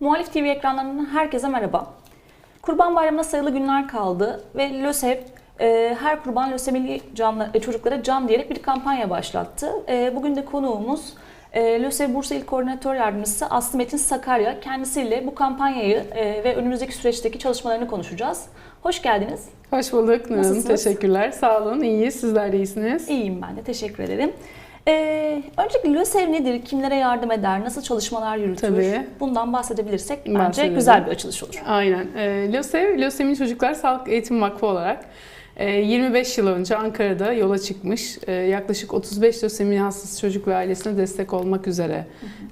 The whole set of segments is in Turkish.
Muhalif TV ekranlarından herkese merhaba. Kurban Bayramı'na sayılı günler kaldı ve LÖSEV e, her kurban lösemili canlı, e, çocuklara can diyerek bir kampanya başlattı. E, bugün de konuğumuz e, LÖSEV Bursa İl Koordinatör Yardımcısı Aslı Metin Sakarya. Kendisiyle bu kampanyayı e, ve önümüzdeki süreçteki çalışmalarını konuşacağız. Hoş geldiniz. Hoş bulduk Nur Hanım. Nasılsınız? Teşekkürler. Sağ olun. İyiyiz. Sizler de iyisiniz. İyiyim ben de, teşekkür ederim. Ee, öncelikle LÖSEV nedir, kimlere yardım eder, nasıl çalışmalar yürütür? Tabii. Bundan bahsedebilirsek bence Bahsedelim. güzel bir açılış olur. Aynen. E, LÖSEV, Lösemi Çocuklar Sağlık Eğitim Vakfı olarak e, 25 yıl önce Ankara'da yola çıkmış. E, yaklaşık 35 lösemi hastası çocuk ve ailesine destek olmak üzere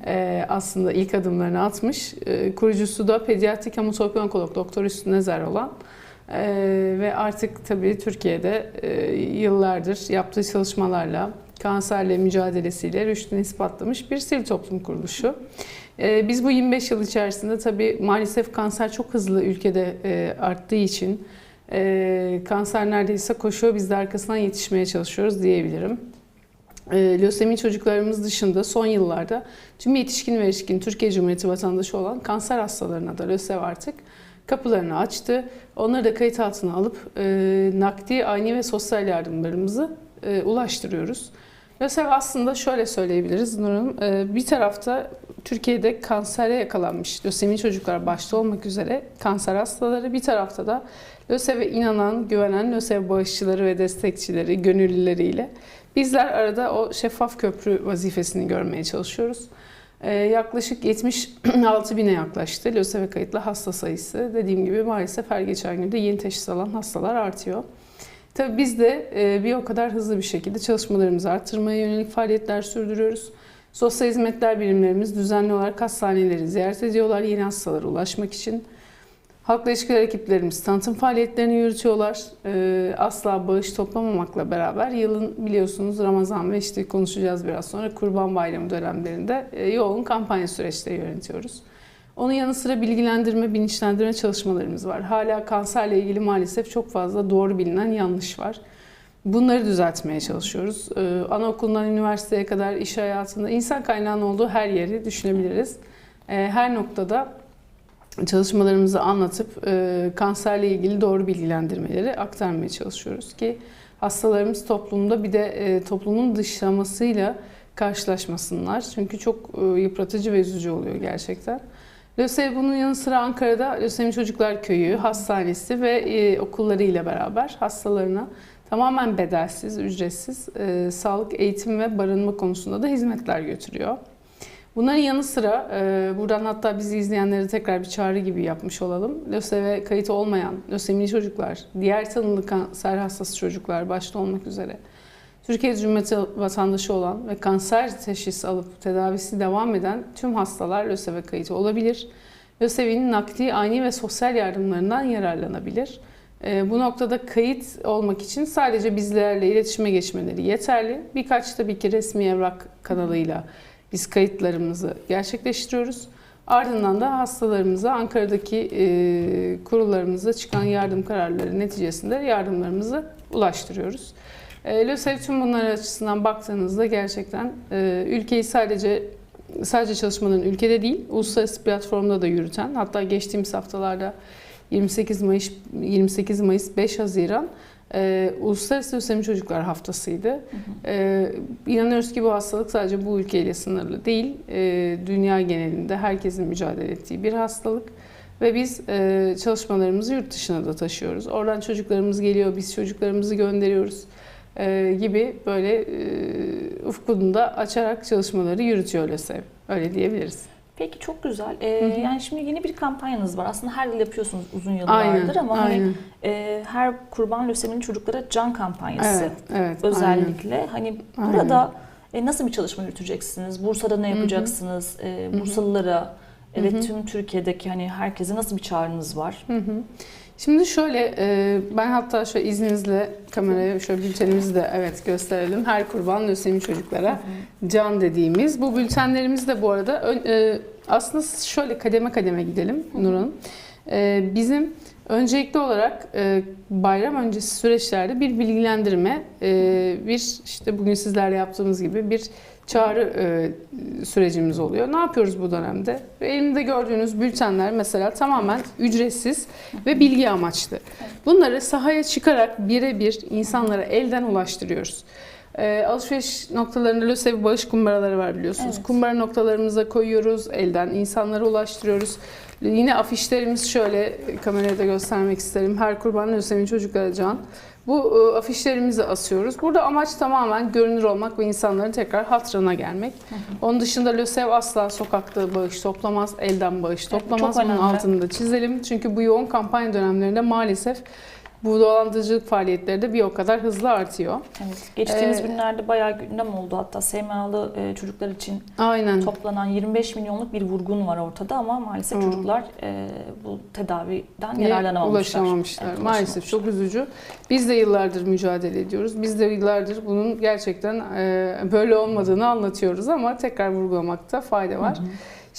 e, aslında ilk adımlarını atmış. E, kurucusu da pediatrik hematoloji onkolog Doktor Üstün Nezer olan e, ve artık tabii Türkiye'de e, yıllardır yaptığı çalışmalarla kanserle mücadelesiyle rüştünü ispatlamış bir sivil toplum kuruluşu. Ee, Biz bu 25 yıl içerisinde tabii maalesef kanser çok hızlı ülkede e, arttığı için e, kanser neredeyse koşuyor biz de arkasından yetişmeye çalışıyoruz diyebilirim. E, Lösemi çocuklarımız dışında son yıllarda tüm yetişkin ve erişkin Türkiye Cumhuriyeti vatandaşı olan kanser hastalarına da LÖSEV artık kapılarını açtı. Onları da kayıt altına alıp nakdi, ani ve sosyal yardımlarımızı ulaştırıyoruz. LÖSEV aslında şöyle söyleyebiliriz Nur Hanım. e, bir tarafta Türkiye'de kansere yakalanmış lösemi çocuklar başta olmak üzere kanser hastaları bir tarafta da LÖSEV'e inanan, güvenen LÖSEV bağışçıları ve destekçileri, gönüllüleriyle bizler arada o şeffaf köprü vazifesini görmeye çalışıyoruz. Ee, yaklaşık 76 bine yaklaştı LÖSEV'e kayıtlı hasta sayısı. Dediğim gibi maalesef her geçen günde yeni teşhis alan hastalar artıyor. Tabii biz de e, bir o kadar hızlı bir şekilde çalışmalarımızı arttırmaya yönelik faaliyetler sürdürüyoruz. Sosyal hizmetler birimlerimiz düzenli olarak hastaneleri ziyaret ediyorlar yeni hastalara ulaşmak için. Halkla ilişkiler ekiplerimiz tanıtım faaliyetlerini yürütüyorlar. Ee, asla bağış toplamamakla beraber yılın biliyorsunuz Ramazan ve işte konuşacağız biraz sonra Kurban Bayramı dönemlerinde e, yoğun kampanya süreçleri yönetiyoruz. Onun yanı sıra bilgilendirme, bilinçlendirme çalışmalarımız var. Hala kanserle ilgili maalesef çok fazla doğru bilinen yanlış var. Bunları düzeltmeye çalışıyoruz. Ee, anaokulundan üniversiteye kadar iş hayatında insan kaynağının olduğu her yeri düşünebiliriz. Ee, her noktada çalışmalarımızı anlatıp e, kanserle ilgili doğru bilgilendirmeleri aktarmaya çalışıyoruz ki hastalarımız toplumda bir de e, toplumun dışlamasıyla karşılaşmasınlar. Çünkü çok e, yıpratıcı ve üzücü oluyor gerçekten. LÖSEV bunun yanı sıra Ankara'da Lösemi Çocuklar Köyü, hastanesi ve e, okullarıyla beraber hastalarına tamamen bedelsiz, ücretsiz e, sağlık, eğitim ve barınma konusunda da hizmetler götürüyor. Bunların yanı sıra e, buradan hatta bizi izleyenlere tekrar bir çağrı gibi yapmış olalım. LÖSEV'e kayıt olmayan lösemili çocuklar, diğer tanılı kanser hastası çocuklar başta olmak üzere Türkiye Cumhuriyeti vatandaşı olan ve kanser teşhisi alıp tedavisi devam eden tüm hastalar LÖSEV'e kayıt olabilir. LÖSEV'in nakdi, ani ve sosyal yardımlarından yararlanabilir. E, bu noktada kayıt olmak için sadece bizlerle iletişime geçmeleri yeterli. Birkaç tabii ki resmi evrak kanalıyla biz kayıtlarımızı gerçekleştiriyoruz. Ardından da hastalarımıza Ankara'daki e, kurullarımıza çıkan yardım kararları neticesinde yardımlarımızı ulaştırıyoruz. E, LÖSEV tüm bunlar açısından baktığınızda gerçekten e, ülkeyi sadece sadece çalışmaların ülkede değil, uluslararası platformda da yürüten, hatta geçtiğimiz haftalarda 28 Mayıs 28 Mayıs 5 Haziran e, Uluslararası Lösemi Çocuklar Haftası'ydı. E, inanıyoruz ki bu hastalık sadece bu ülkeyle sınırlı değil, e, dünya genelinde herkesin mücadele ettiği bir hastalık. Ve biz e, çalışmalarımızı yurt dışına da taşıyoruz. Oradan çocuklarımız geliyor, biz çocuklarımızı gönderiyoruz e, gibi böyle e, ufkunu da açarak çalışmaları yürütüyor LÖSEV. Öyle diyebiliriz. Peki çok güzel. Ee, hı. yani şimdi yeni bir kampanyanız var. Aslında her yıl yapıyorsunuz uzun yıllardır Aynen, ama hani aynen. e, her kurban löseminin çocuklara can kampanyası Evet, evet. özellikle. Hani Aynen. burada e, nasıl bir çalışma yürüteceksiniz? Bursa'da ne yapacaksınız? E, Bursalılara e, ve tüm Türkiye'deki hani herkese nasıl bir çağrınız var? Hı hı. Şimdi şöyle, e, ben hatta şöyle izninizle kameraya şöyle bültenimizi de evet gösterelim. Her kurban lösemi çocuklara can dediğimiz. Bu bültenlerimiz de bu arada e, aslında şöyle kademe kademe gidelim Nur Hanım. E, Bizim öncelikli olarak bayram öncesi süreçlerde bir bilgilendirme, bir işte bugün sizlerle yaptığımız gibi bir çağrı e, sürecimiz oluyor. Ne yapıyoruz bu dönemde? Elimde gördüğünüz bültenler mesela tamamen ücretsiz ve bilgi amaçlı. Bunları sahaya çıkarak birebir insanlara elden ulaştırıyoruz. E, alışveriş noktalarında LÖSEV bağış kumbaraları var biliyorsunuz. Evet. Kumbara noktalarımıza koyuyoruz, elden insanlara ulaştırıyoruz. Yine afişlerimiz şöyle kameraya da göstermek isterim. Her kurban LÖSEV'in çocuklara can. Bu e, afişlerimizi asıyoruz. Burada amaç tamamen görünür olmak ve insanların tekrar hatırına gelmek. Onun dışında LÖSEV asla sokakta bağış toplamaz, elden bağış Evet, toplamaz. çok Bunun önemli. altını da çizelim. Çünkü bu yoğun kampanya dönemlerinde maalesef bu dolandırıcılık faaliyetleri de bir o kadar hızlı artıyor. Evet. Geçtiğimiz Ee, günlerde bayağı gündem oldu. Hatta SMA'lı e, çocuklar için Aynen. toplanan 25 milyonluk bir vurgun var ortada ama maalesef Hı. çocuklar e, bu tedaviden yararlanamamışlar. Ulaşamamışlar. Evet, Maalesef ulaşamamışlar. çok üzücü. Biz de yıllardır mücadele ediyoruz. Biz de yıllardır bunun gerçekten e, böyle olmadığını anlatıyoruz ama tekrar vurgulamakta fayda var. Hı hı.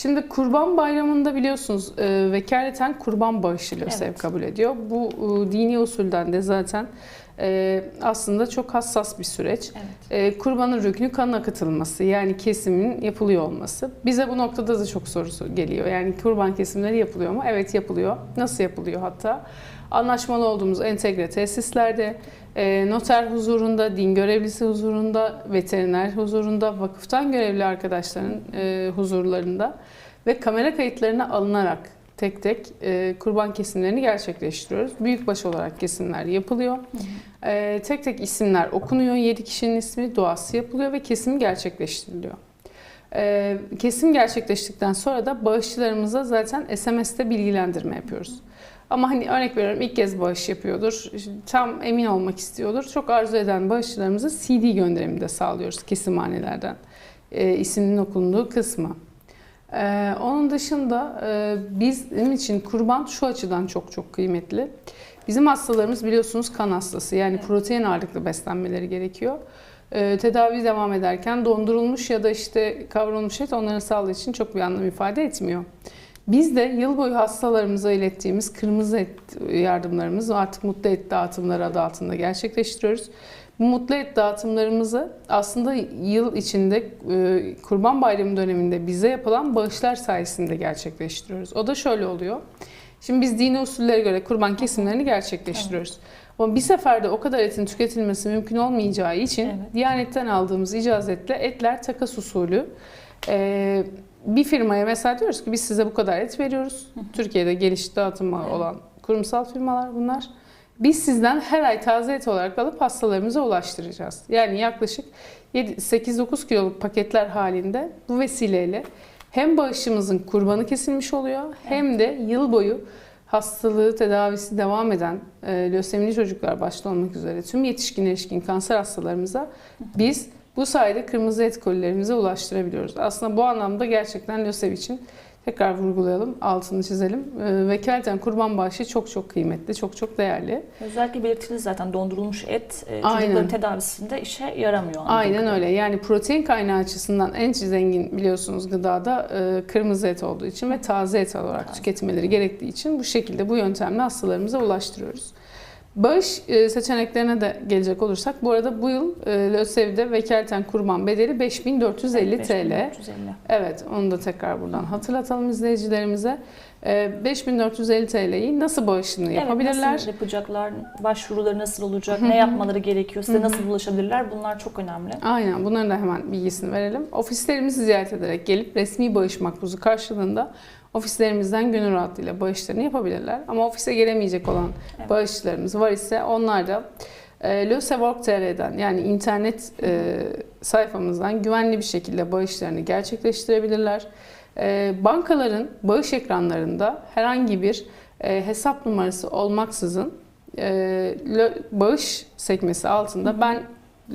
Şimdi Kurban Bayramı'nda biliyorsunuz e, vekaleten kurban bağışı LÖSEV Evet. kabul ediyor. Bu e, dini usulden de zaten e, aslında çok hassas bir süreç. Evet. E, kurbanın rüknü kan akıtılması yani kesimin yapılıyor olması. Bize bu noktada da çok sorusu geliyor. Yani kurban kesimleri yapılıyor mu? Evet yapılıyor. Nasıl yapılıyor hatta? Anlaşmalı olduğumuz entegre tesislerde, e, noter huzurunda, din görevlisi huzurunda, veteriner huzurunda, vakıftan görevli arkadaşların e, huzurlarında ve kamera kayıtlarına alınarak tek tek e, kurban kesimlerini gerçekleştiriyoruz. Büyükbaş olarak kesimler yapılıyor. E, tek tek isimler okunuyor. 7 kişinin ismi, duası yapılıyor ve kesimi gerçekleştiriliyor. E, kesim gerçekleştikten sonra da bağışçılarımıza zaten SMS'te bilgilendirme yapıyoruz. Ama hani örnek veriyorum ilk kez bağış yapıyordur, tam emin olmak istiyordur. Çok arzu eden bağışçılarımıza CD gönderimi de sağlıyoruz kesimhanelerden. E, isminin okunduğu kısmı. Ee, onun dışında e, bizim için kurban şu açıdan çok çok kıymetli. Bizim hastalarımız biliyorsunuz kan hastası yani Evet. protein ağırlıklı beslenmeleri gerekiyor. Ee, tedavi devam ederken dondurulmuş ya da işte kavrulmuş et onların sağlığı için çok bir anlam ifade etmiyor. Biz de yıl boyu hastalarımıza ilettiğimiz kırmızı et yardımlarımız artık mutlu et dağıtımları adı altında gerçekleştiriyoruz. Bu mutlu et dağıtımlarımızı aslında yıl içinde e, Kurban Bayramı döneminde bize yapılan bağışlar sayesinde gerçekleştiriyoruz. O da şöyle oluyor. Şimdi biz dini usullere göre kurban kesimlerini gerçekleştiriyoruz. Ama bir seferde o kadar etin tüketilmesi mümkün olmayacağı için Evet. Diyanet'ten aldığımız icazetle etler takas usulü e, bir firmaya mesela diyoruz ki biz size bu kadar et veriyoruz. Türkiye'de geliş dağıtımı Evet. olan kurumsal firmalar bunlar. Biz sizden her ay taze et olarak alıp hastalarımıza ulaştıracağız. Yani yaklaşık 8-9 kiloluk paketler halinde bu vesileyle hem bağışımızın kurbanı kesilmiş oluyor hem de yıl boyu hastalığı tedavisi devam eden e, lösemili çocuklar başta olmak üzere tüm yetişkin erişkin kanser hastalarımıza biz bu sayede kırmızı et kolilerimize ulaştırabiliyoruz. Aslında bu anlamda gerçekten LÖSEV için tekrar vurgulayalım, altını çizelim. E, vekaleten kurban bağışı çok çok kıymetli, çok çok değerli. Özellikle belirtildi zaten dondurulmuş et e, çocukların tedavisinde işe yaramıyor. Aynen öyle. Yani protein kaynağı açısından en zengin biliyorsunuz gıdada e, kırmızı et olduğu için ve taze et olarak Taze. tüketmeleri gerektiği için bu şekilde bu yöntemle hastalarımıza ulaştırıyoruz. Bağış e, seçeneklerine de gelecek olursak bu arada bu yıl e, LÖSEV'de vekaleten kurban bedeli 5450 Evet, TL. 5450. Evet onu da tekrar buradan hatırlatalım izleyicilerimize. E, 5450 TL'yi nasıl bağışını yapabilirler? Evet, nasıl yapacaklar? Başvuruları nasıl olacak? ne yapmaları gerekiyor? Size nasıl ulaşabilirler? Bunlar çok önemli. Aynen bunların da hemen bilgisini verelim. Ofislerimizi ziyaret ederek gelip resmi bağış makbuzu karşılığında ofislerimizden gönül rahatlığıyla bağışlarını yapabilirler. Ama ofise gelemeyecek olan Evet. bağışçılarımız var ise onlar da e, LÖSEVORG.tr'den yani internet e, sayfamızdan güvenli bir şekilde bağışlarını gerçekleştirebilirler. E, bankaların bağış ekranlarında herhangi bir e, hesap numarası olmaksızın e, lö- bağış sekmesi altında ben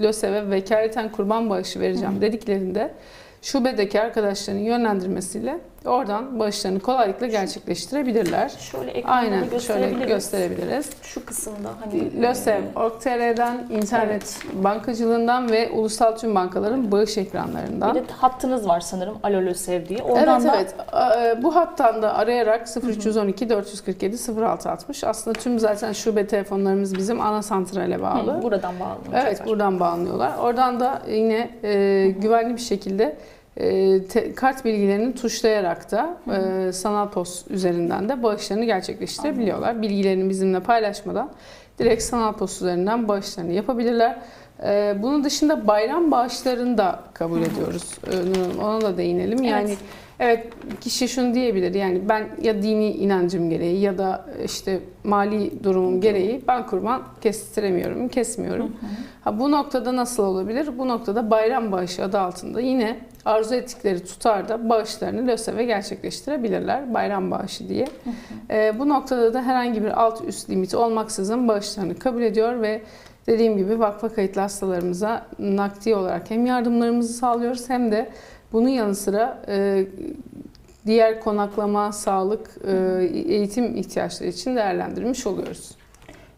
LÖSEV'e vekaleten kurban bağışı vereceğim dediklerinde şubedeki arkadaşların yönlendirmesiyle oradan bağışlarını kolaylıkla gerçekleştirebilirler. Şöyle ekranda Aynen şöyle gösterebiliriz. gösterebiliriz. Şu kısımda hani LÖSEV, Org.tr'den, internet bankacılığından ve ulusal tüm bankaların bağış ekranlarından. bir de hattınız var sanırım Alo LÖSEV diye. Oradan Evet da evet. Ee, Bu hattan da arayarak 0312 447 0660 aslında tüm zaten şube telefonlarımız bizim ana santrale bağlı. Hı, buradan bağlanacaklar. Evet buradan bağlanıyorlar. Oradan da yine e, güvenli bir şekilde e, te- kart bilgilerini tuşlayarak da e, sanal post üzerinden de bağışlarını gerçekleştirebiliyorlar. Bilgilerini bizimle paylaşmadan direkt sanal post üzerinden bağışlarını yapabilirler. E, bunun dışında bayram bağışlarını da kabul ediyoruz. E, Hanım, ona da değinelim. Yani Evet. Kişi şunu diyebilir yani ben ya dini inancım gereği ya da işte mali durumum gereği ben kurban kestiremiyorum, kesmiyorum. Ha, bu noktada nasıl olabilir? Bu noktada bayram bağışı adı altında yine arzu ettikleri tutarda bağışlarını LÖSEV'e gerçekleştirebilirler. Bayram bağışı diye. Ee, bu noktada da herhangi bir alt üst limiti olmaksızın bağışlarını kabul ediyor ve dediğim gibi vakfa kayıtlı hastalarımıza nakdi olarak hem yardımlarımızı sağlıyoruz hem de bunun yanı sıra e, diğer konaklama, sağlık, e, eğitim ihtiyaçları için değerlendirmiş oluyoruz.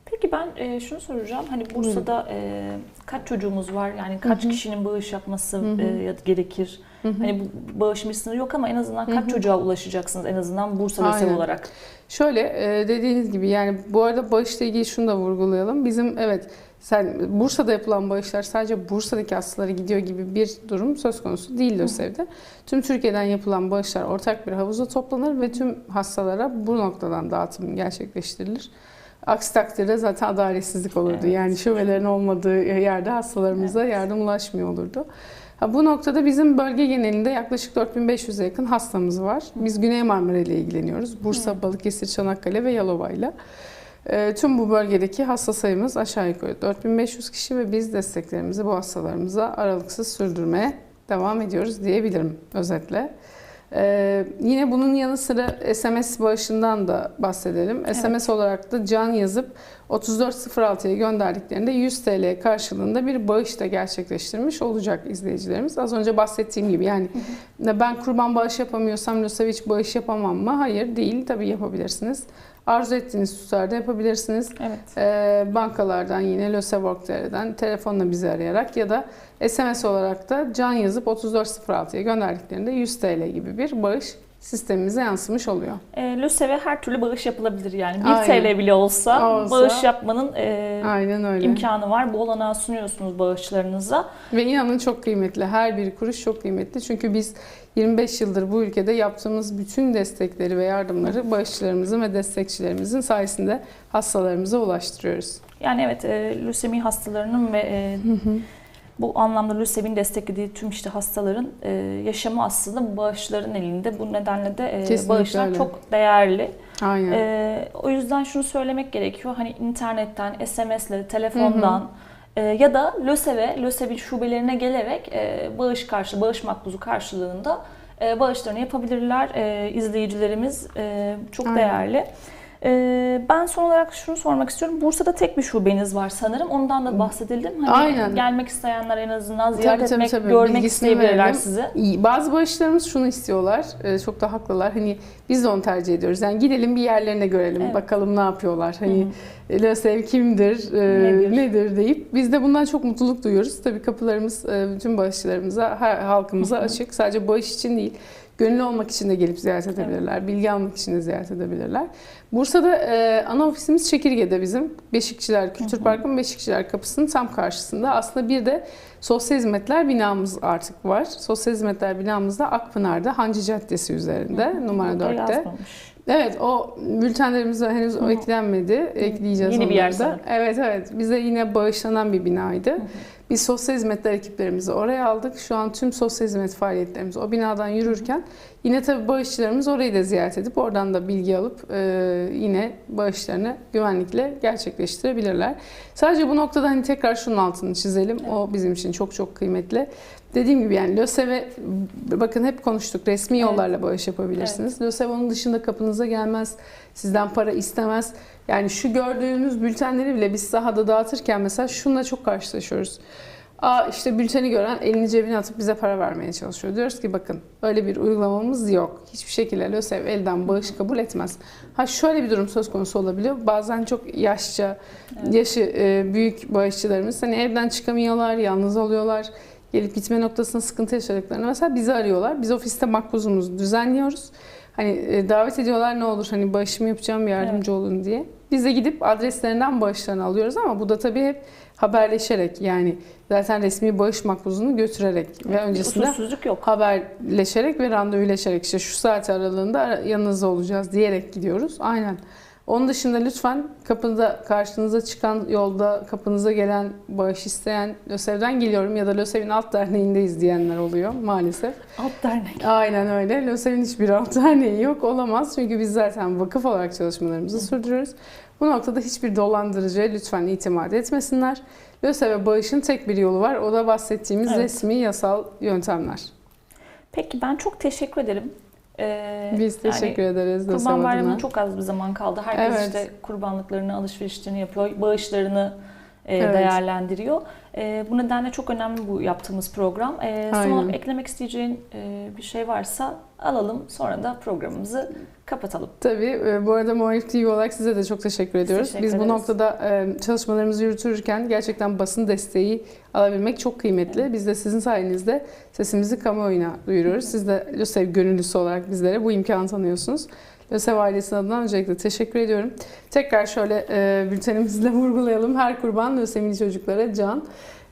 Peki ben e, şunu soracağım. Hani Bursa'da e, kaç çocuğumuz var? Yani kaç Hı hı. kişinin bağış yapması e, gerekir? Hı hı. Hani bu bağış bir sınırı yok ama en azından kaç hı. çocuğa ulaşacaksınız? En azından Bursa Aynen. olarak. Şöyle e, dediğiniz gibi yani bu arada bağışla ilgili şunu da vurgulayalım. Bizim evet sen Bursa'da yapılan bağışlar sadece Bursa'daki hastalara gidiyor gibi bir durum söz konusu değil LÖSEV'de. Tüm Türkiye'den yapılan bağışlar ortak bir havuza toplanır ve tüm hastalara bu noktadan dağıtım gerçekleştirilir. Aksi takdirde zaten adaletsizlik olurdu. Evet. Yani şubelerin olmadığı yerde hastalarımıza yardım ulaşmıyor olurdu. Ha, bu noktada bizim bölge genelinde yaklaşık 4500'e yakın hastamız var. Biz Güney Marmara ile ilgileniyoruz. Bursa, Balıkesir, Çanakkale ve Yalova ile. Ee, Tüm bu bölgedeki hasta sayımız aşağı yukarı 4500 kişi ve biz desteklerimizi bu hastalarımıza aralıksız sürdürmeye devam ediyoruz diyebilirim özetle. Ee, yine bunun yanı sıra SMS bağışından da bahsedelim. SMS olarak da can yazıp 3406'ya gönderdiklerinde 100 TL karşılığında bir bağış da gerçekleştirmiş olacak izleyicilerimiz. Az önce bahsettiğim gibi yani ben kurban bağış yapamıyorsam LÖSEV hiç bağış yapamam mı? Hayır değil tabii yapabilirsiniz. Arzu ettiğiniz tutarda yapabilirsiniz. Evet. Ee, bankalardan yine LÖSEV.org.tr'den telefonla bizi arayarak ya da SMS olarak da can yazıp 3406'ya gönderdiklerinde 100 TL gibi bir bağış sistemimize yansımış oluyor. E, LÖSEV'e her türlü bağış yapılabilir yani. 1 Aynen. TL bile olsa, Olsa. bağış yapmanın e, Aynen öyle. imkanı var. Bu olanağı sunuyorsunuz bağışlarınıza. Ve inanın çok kıymetli. Her bir kuruş çok kıymetli. Çünkü biz 25 yıldır bu ülkede yaptığımız bütün destekleri ve yardımları bağışçılarımızın ve destekçilerimizin sayesinde hastalarımıza ulaştırıyoruz. Yani evet e, lösemi hastalarının ve e, bu anlamda LÖSEV'in desteklediği tüm işte hastaların e, yaşamı aslında bağışların elinde. Bu nedenle de e, Kesinlikle bağışlar öyle. çok değerli. Aynen. E, o yüzden şunu söylemek gerekiyor. Hani internetten, SMS'le, telefondan e, ya da LÖSEV'e, LÖSEV'in şubelerine gelerek e, bağış karşı, bağış makbuzu karşılığında e, bağışlarını yapabilirler. E, izleyicilerimiz e, çok Aynen. değerli. E, ben son olarak şunu sormak istiyorum. Bursa'da tek bir şubeniz var sanırım. Ondan da bahsedelim. Hani Aynen. gelmek isteyenler en azından ziyaret Tabii, etmek, tabii. görmek Bilgisini isteyebilirler verelim. sizi. Bazı bağışlarımız şunu istiyorlar. e, Çok da haklılar. Hani biz de onu tercih ediyoruz. Yani gidelim bir yerlerine görelim. Evet. Bakalım ne yapıyorlar. Hani LÖSEV kimdir, e, Nedir? nedir? deyip biz de bundan çok mutluluk duyuyoruz. Tabii kapılarımız e, bütün bağışçılarımıza, halkımıza açık. Sadece bağış için değil. Gönüllü olmak için de gelip ziyaret edebilirler. Bilgi almak için de ziyaret edebilirler. Bursa'da e, ana ofisimiz Çekirge'de bizim. Beşikçiler Kültür Parkı'nın Beşikçiler Kapısı'nın tam karşısında. Aslında bir de Sosyal Hizmetler binamız artık var. Sosyal Hizmetler binamızda Akpınar'da Hancı Caddesi üzerinde numara Burada 4'te. yazmamış. Evet o bültenlerimize henüz o eklenmedi. Ekleyeceğiz Yeni bir yer onları da. sanırım. Evet evet bize yine bağışlanan bir binaydı. Biz sosyal hizmetler ekiplerimizi oraya aldık. Şu an tüm sosyal hizmet faaliyetlerimiz o binadan yürürken yine tabii bağışçılarımız orayı da ziyaret edip oradan da bilgi alıp e, yine bağışlarını güvenlikle gerçekleştirebilirler. Sadece bu noktada hani tekrar şunun altını çizelim. O bizim için çok çok kıymetli. Dediğim gibi yani LÖSEV'e bakın hep konuştuk resmi Evet. yollarla bağış yapabilirsiniz. LÖSEV onun dışında kapınıza gelmez. Sizden para istemez. Yani şu gördüğünüz bültenleri bile biz sahada dağıtırken mesela şununla çok karşılaşıyoruz. Aa işte bülteni gören elini cebine atıp bize para vermeye çalışıyor. Diyoruz ki bakın öyle bir uygulamamız yok. Hiçbir şekilde LÖSEV elden bağış kabul etmez. Ha şöyle bir durum söz konusu olabiliyor. Bazen çok yaşça, yaşı e, büyük bağışçılarımız hani evden çıkamıyorlar, yalnız oluyorlar. Gelip gitme noktasında sıkıntı yaşadıklarını mesela bizi arıyorlar. Biz ofiste makbuzumuzu düzenliyoruz. Hani e, davet ediyorlar ne olur hani bağışımı yapacağım yardımcı olun diye. Biz de gidip adreslerinden bağışlarını alıyoruz ama bu da tabii hep haberleşerek yani zaten resmi bağış makbuzunu götürerek ve öncesinde yok. haberleşerek ve randevuleşerek işte şu saat aralığında ara- yanınızda olacağız diyerek gidiyoruz. Aynen. Onun dışında lütfen kapınıza karşınıza çıkan yolda kapınıza gelen bağış isteyen LÖSEV'den geliyorum ya da LÖSEV'in alt derneğindeyiz diyenler oluyor maalesef. Alt dernek. Aynen öyle. LÖSEV'in hiçbir alt derneği yok olamaz. Çünkü biz zaten vakıf olarak çalışmalarımızı sürdürüyoruz. Bu noktada hiçbir dolandırıcıya lütfen itimat etmesinler. LÖSEV'e bağışın tek bir yolu var. O da bahsettiğimiz Evet. resmi yasal yöntemler. Peki ben çok teşekkür ederim. Ee, Biz teşekkür yani ederiz Kurban Bayramı'na çok az bir zaman kaldı. Herkes Evet. işte kurbanlıklarını, alışverişlerini yapıyor, bağışlarını e, Evet. değerlendiriyor. E, bu nedenle çok önemli bu yaptığımız program. E, son olarak eklemek isteyeceğin e, bir şey varsa alalım. Sonra da programımızı kapatalım. Tabii. e, Bu arada Muhalif TV olarak size de çok teşekkür ediyoruz. teşekkür Biz bu noktada e, çalışmalarımızı yürütürken gerçekten basın desteği alabilmek çok kıymetli. Biz de sizin sayenizde sesimizi kamuoyuna duyuruyoruz. Siz de LÖSEV gönüllüsü olarak bizlere bu imkanı tanıyorsunuz. LÖSEV ailesi adına öncelikle teşekkür ediyorum. Tekrar şöyle e, bültenimizle vurgulayalım. Her kurban lösemili çocuklara can.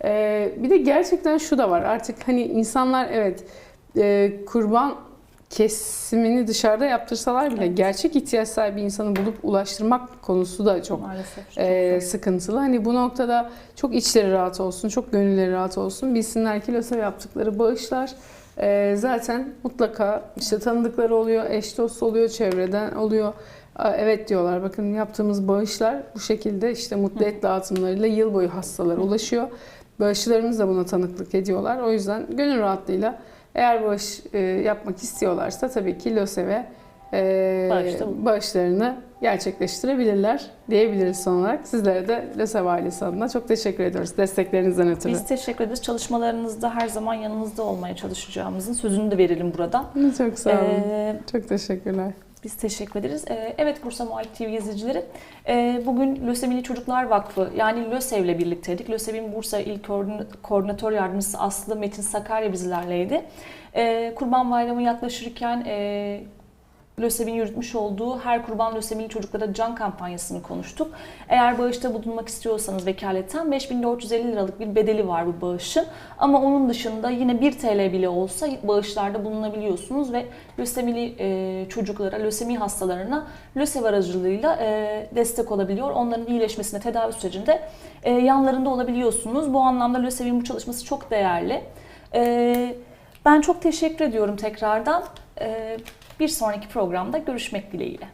E, bir de gerçekten şu da var. Artık hani insanlar evet e, kurban kesimini dışarıda yaptırsalar bile Evet. gerçek ihtiyaç sahibi insanı bulup ulaştırmak konusu da çok Maalesef. çok e, sıkıntılı. Hani bu noktada çok içleri rahat olsun, çok gönülleri rahat olsun. Bilsinler ki LÖSEV yaptıkları bağışlar e, zaten mutlaka işte tanıdıkları oluyor, eş dost oluyor, çevreden oluyor. Evet diyorlar bakın yaptığımız bağışlar bu şekilde işte mutlu et dağıtımlarıyla yıl boyu hastalara ulaşıyor. Bağışçılarımız da buna tanıklık ediyorlar. O yüzden gönül rahatlığıyla eğer bağış e, yapmak istiyorlarsa tabii ki LÖSEV'e e, bağışlarını gerçekleştirebilirler diyebiliriz son olarak. Sizlere de LÖSEV ailesi adına çok teşekkür ediyoruz desteklerinizden ötürü. Biz teşekkür ederiz. Çalışmalarınızda her zaman yanınızda olmaya çalışacağımızın sözünü de verelim buradan. Çok sağ olun. Ee, çok teşekkürler. Biz teşekkür ederiz. Ee, Evet Bursa Muhalif TV izleyicileri, ee, bugün Lösemili Çocuklar Vakfı yani LÖSEV ile birlikteydik. LÖSEV'in Bursa İl Koordin- Koordinatör Yardımcısı Aslı Metin Sakarya bizlerleydi. Ee, Kurban Bayramı yaklaşırken LÖSEV'in yürütmüş olduğu Her Kurban Lösemili Çocuklara Can kampanyasını konuştuk. Eğer bağışta bulunmak istiyorsanız vekaleten 5450 liralık bir bedeli var bu bağışın. Ama onun dışında yine 1 TL bile olsa bağışlarda bulunabiliyorsunuz ve lösemili e, çocuklara, lösemi hastalarına LÖSEV aracılığıyla e, destek olabiliyor. Onların iyileşmesine, tedavi sürecinde e, yanlarında olabiliyorsunuz. Bu anlamda LÖSEV'in bu çalışması çok değerli. E, ben çok teşekkür ediyorum tekrardan. E, bir sonraki programda görüşmek dileğiyle.